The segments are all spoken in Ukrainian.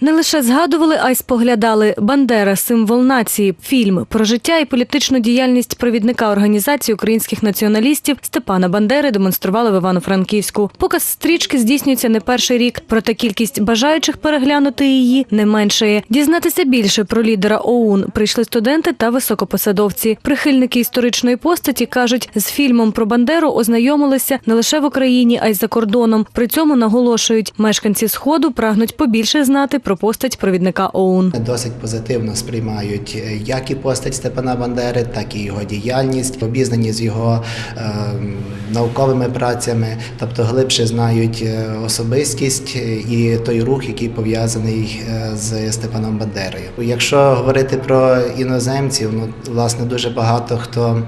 Не лише згадували, а й споглядали Бандера, символ нації, фільм про життя і політичну діяльність провідника організації українських націоналістів Степана Бандери демонстрували в Івано-Франківську. Показ стрічки здійснюється не перший рік, проте кількість бажаючих переглянути її не меншає. Дізнатися більше про лідера ОУН прийшли студенти та високопосадовці. Прихильники історичної постаті кажуть, з фільмом про Бандеру ознайомилися не лише в Україні, а й за кордоном. При цьому наголошують, мешканці сходу прагнуть побільше знати про постать провідника ОУН. Досить позитивно сприймають е, як і постать Степана Бандери, так і його діяльність, обізнані з його е, науковими працями, тобто глибше знають е, особистість е, і той рух, який пов'язаний з Степаном Бандерою. Якщо говорити про іноземців, ну власне дуже багато хто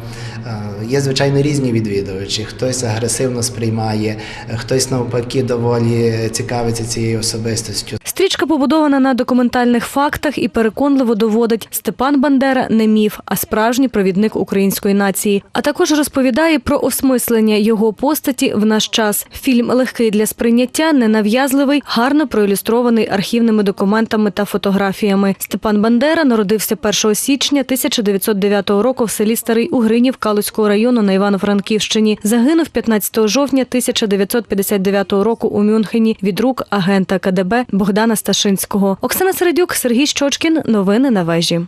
є звичайно різні відвідувачі. Хтось агресивно сприймає, хтось навпаки доволі цікавиться цією особистостю. Стрічка побудована на документальних фактах і переконливо доводить, Степан Бандера не міф, а справжній провідник української нації. А також розповідає про осмислення його постаті в наш час. Фільм легкий для сприйняття, ненав'язливий, гарно проілюстрований архівними документами та фотографіями. Степан Бандера народився 1 січня 1909 року в селі Старий Угринів Калуського району на Івано-Франківщині. Загинув 15 жовтня 1959 року у Мюнхені від рук агента КДБ Богдана Сташинського. Оксана Середюк, Сергій Щочкін. Новини на вежі.